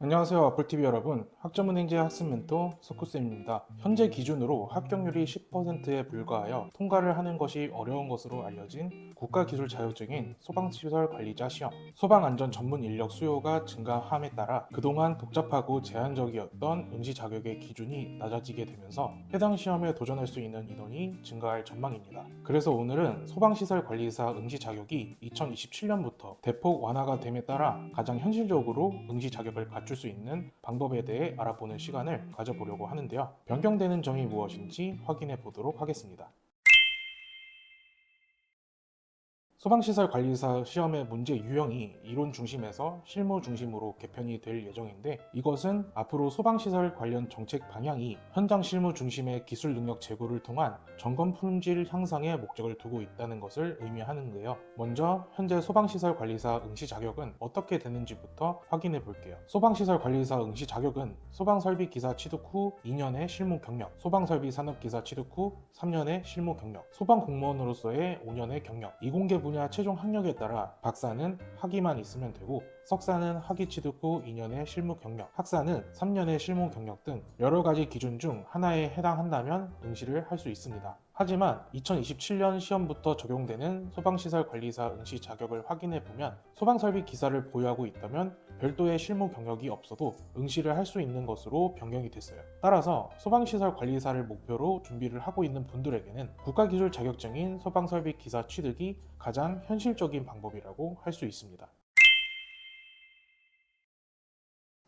안녕하세요 와플TV 여러분. 학점은행제 학습 멘토 석구쌤입니다. 현재 기준으로 합격률이 10%에 불과하여 통과를 하는 것이 어려운 것으로 알려진 국가기술 자격증인 소방시설 관리자 시험. 소방안전 전문 인력 수요가 증가함에 따라 그동안 복잡하고 제한적이었던 응시 자격의 기준이 낮아지게 되면서 해당 시험에 도전할 수 있는 인원이 증가할 전망입니다. 그래서 오늘은 소방시설 관리사 응시 자격이 2027년부터 대폭 완화가 됨에 따라 가장 현실적으로 응시 자격을 갖출 수 있는 방법에 대해 알아보는 시간을 가져보려고 하는데요. 변경되는 점이 무엇인지 확인해 보도록 하겠습니다. 소방시설 관리사 시험의 문제 유형이 이론 중심에서 실무 중심으로 개편이 될 예정인데 이것은 앞으로 소방시설 관련 정책 방향이 현장 실무 중심의 기술 능력 제고를 통한 점검 품질 향상에 목적을 두고 있다는 것을 의미하는데요. 먼저 현재 소방시설 관리사 응시 자격은 어떻게 되는지부터 확인해 볼게요. 소방시설 관리사 응시 자격은 소방설비 기사 취득 후 2년의 실무 경력, 소방설비 산업 기사 취득 후 3년의 실무 경력, 소방 공무원으로서의 5년의 경력, 이공계 분야 최종 학력에 따라 박사는 학위만 있으면 되고 석사는 학위 취득 후 2년의 실무 경력, 학사는 3년의 실무 경력 등 여러 가지 기준 중 하나에 해당한다면 응시를 할 수 있습니다. 하지만 2027년 시험부터 적용되는 소방시설 관리사 응시 자격을 확인해 보면 소방설비 기사를 보유하고 있다면 별도의 실무 경력이 없어도 응시를 할 수 있는 것으로 변경이 됐어요. 따라서 소방시설 관리사를 목표로 준비를 하고 있는 분들에게는 국가기술 자격증인 소방설비 기사 취득이 가장 현실적인 방법이라고 할 수 있습니다.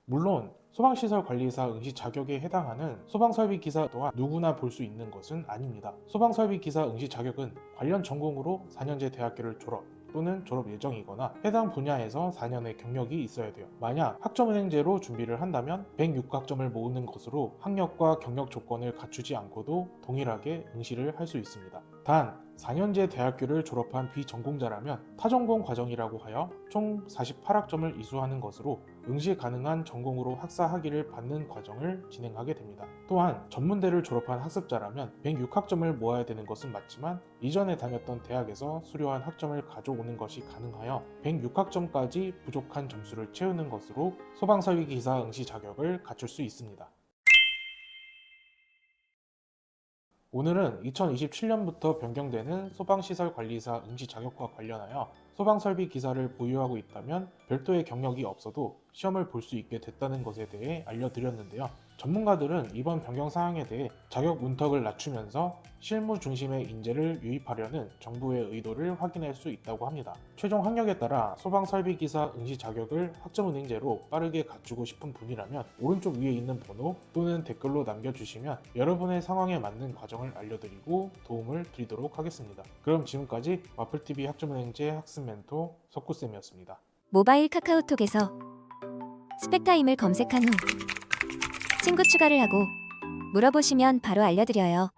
물론 소방시설 관리사 응시 자격에 해당하는 소방설비 기사 또한 누구나 볼 수 있는 것은 아닙니다. 소방설비 기사 응시 자격은 관련 전공으로 4년제 대학교를 졸업 또는 졸업 예정이거나 해당 분야에서 4년의 경력이 있어야 돼요. 만약 학점은행제로 준비를 한다면 106학점을 모으는 것으로 학력과 경력 조건을 갖추지 않고도 동일하게 응시를 할 수 있습니다. 단 4년제 대학교를 졸업한 비전공자라면 타전공 과정이라고 하여 총 48학점을 이수하는 것으로 응시 가능한 전공으로 학사 학위를 받는 과정을 진행하게 됩니다. 또한 전문대를 졸업한 학습자라면 106학점을 모아야 되는 것은 맞지만 이전에 다녔던 대학에서 수료한 학점을 가져오는 것이 가능하여 106학점까지 부족한 점수를 채우는 것으로 소방설비 기사 응시 자격을 갖출 수 있습니다. 오늘은 2027년부터 변경되는 소방시설 관리사 응시 자격과 관련하여 소방설비 기사를 보유하고 있다면 별도의 경력이 없어도 시험을 볼 수 있게 됐다는 것에 대해 알려드렸는데요. 전문가들은 이번 변경 사항에 대해 자격 문턱을 낮추면서 실무 중심의 인재를 유입하려는 정부의 의도를 확인할 수 있다고 합니다. 최종 학력에 따라 소방설비 기사 응시 자격을 학점은행제로 빠르게 갖추고 싶은 분이라면 오른쪽 위에 있는 번호 또는 댓글로 남겨주시면 여러분의 상황에 맞는 과정을 알려드리고 도움을 드리도록 하겠습니다. 그럼 지금까지 와플TV 학점은행제 학습 멘토 석구쌤이었습니다. 모바일 카카오톡에서 스펙타임을 검색한 후 친구 추가를 하고 물어보시면 바로 알려드려요.